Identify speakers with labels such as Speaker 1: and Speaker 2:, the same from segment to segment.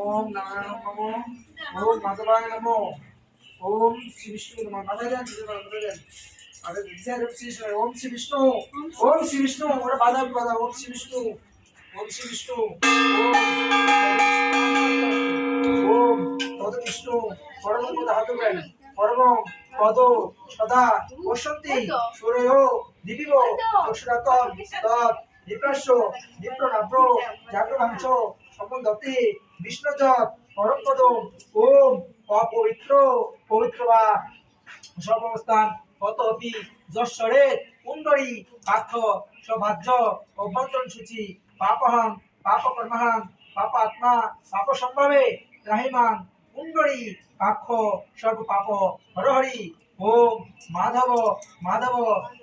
Speaker 1: ওম নারায়ণ নমো ওম মাধবায় নমো ওম শ্রী বিষ্ণু নমো। মাথায় দেন মাথায় দেন। আরে দিতে শ্রী ওম শ্রী বিষ্ণু ওম শ্রী বিষ্ণু ওরা বাধা বাধা ওম শ্রী বিষ্ণু ওম শ্রী বিষ্ণু ওম তদ বিষ্ণু পরম পদ হাত দেন। পরম পদ সদা পশ্যন্তি সূর্য দিবিব দক্ষিণাতম তৎ বিপ্রাশ্য বিপ্রনাভ্র জাগ্রভাংশ সম্বন্ধতি বিষ্ণুজত পরম পদ ওম, অপবিত্র, পবিত্র বা সর্বাবস্থান কতপি যশ্বরে, কুণ্ডরী, পার্থ সৌভাজ্য অভ্যন্তরণ সূচি, পাপহং, পাপকর্মহং, পাপাত্মা পাপ সম্ভবে রাহিমাং কুণ্ডরী, পাক্ষ সর্ব পাপ হরহরি, ওম, মাধব মাধব,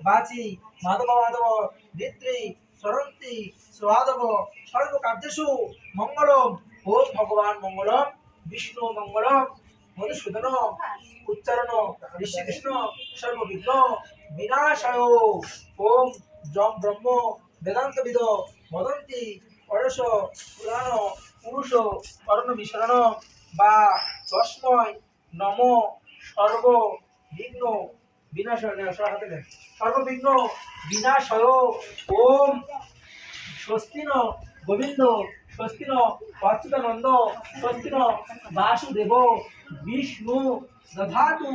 Speaker 1: বাচি, মাধব মাধব দিত্রি সরন্তি স্বাদব সর্ব কার্যেষু মঙ্গলম ওম ভগবান মঙ্গলম, বিষ্ণু মঙ্গলম, মধুসূদন, উচ্চারণ, ঋষিকৃষ্ণ, সর্ববিঘ্ন, বিনাশায়, ওম জম ব্রহ্ম, বেদান্তবিদ বদন্তি পরশ পুরাণ, পুরুষ অরণ্য বিশরণ বা তস্ময়, নম, সর্ব বিঘ্ন, বিনাশয় সর্ববিঘ্ন, বিনাশয়, ওম স্বস্তি ন গোবিন্দ স্বস্তি ন অচ্যুতানন্দ স্বস্তি ন বাসুদেব, বিষ্ণু, দধাতু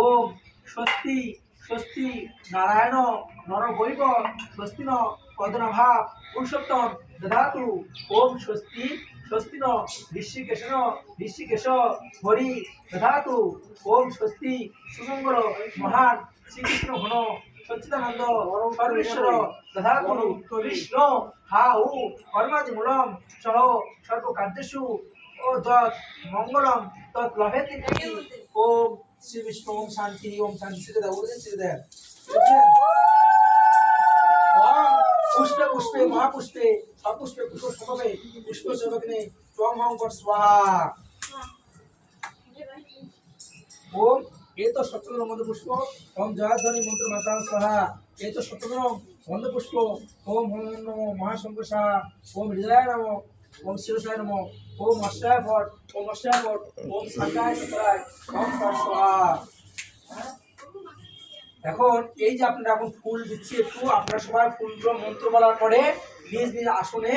Speaker 1: ওম স্বস্তি স্বস্তি নারায়ণ নরবৈব স্বস্তি ন পদ্মনাভাব, পুরুষোত্তম, দধাতু ওম স্বস্তি স্বস্তি ন ঋষিকেশ ঋষিকেশ হরি, দধাতু ওম স্বস্তি, সুমঙ্গল, মহান শ্রীকৃষ্ণ ঘন সচ্চিদানন্দ সর্বেশ্বর দধাতু কৃষ্ণ হাউ কর্মাদি মূলম সহ সর্বকার্যেষু ও যৎ মঙ্গলম তৎ লভেতি ওম শ্রী বিষ্ণু ওম শান্তি ওম শান্তি। শ্রী দেব বলছেন শ্রী দেব পুষ্পে পুষ্পে মহাপুষ্পে সপুষ্পে পুষ্প সমবে পুষ্প সর্বগ্নে ত্বং হং কর স্বাহা। ওম এত সত্যম মন্ত্র পুষ্প, ওম জয়াধ্বনি মন্ত্র মাতা সাহা। এত সত্যম মন্ত্র পুষ্প, ওম নমো মহাশঙ্কর সাহা ওম হৃদয় নমো, ওম শিরসায় নমো, ওম অষ্টায় ভট, ওম অষ্টায় ভট, ওম সাকায় এখন এই যে আপনারা এখন ফুল দিচ্ছি একটু, আপনারা সবাই ফুলগুলো মন্ত্র বলার পরে নিজ নিজ আসনে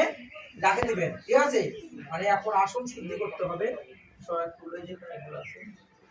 Speaker 1: ডাকে দিবেন, ঠিক আছে? মানে এখন আসন শুদ্ধি করতে হবে। সবাই ফুলের যে আছে।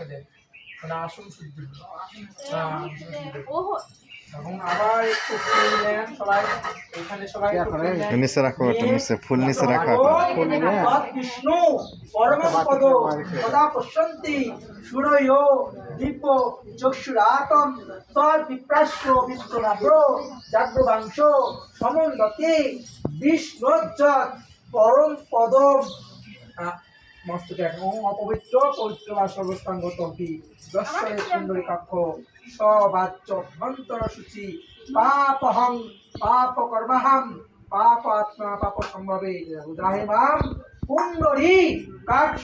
Speaker 1: দেন। মানে আসন শুদ্ধি।
Speaker 2: নিচে রাখো একটু নিচে ফুল নিচে রাখো
Speaker 1: বিষ্ণু সদা পশ্যন্তি সুরয় দীপ চক্ষুরাতম জাগ্রবাংশ সমন্দতি বিষ্ণুজ্জত পরম পদম। মস্তকে এখন অপবিত্র পবিত্র বা সর্বস্থাঙ্গত কি দর্শনে সুন্দরী কাক্ষ সবাচ্য অন্তর? সূচি পাপহং পাপ কর্মহং পাপ আত্মা পাপ সম্ভবে। উদাহিমাম পুণ্ডরী কাঠ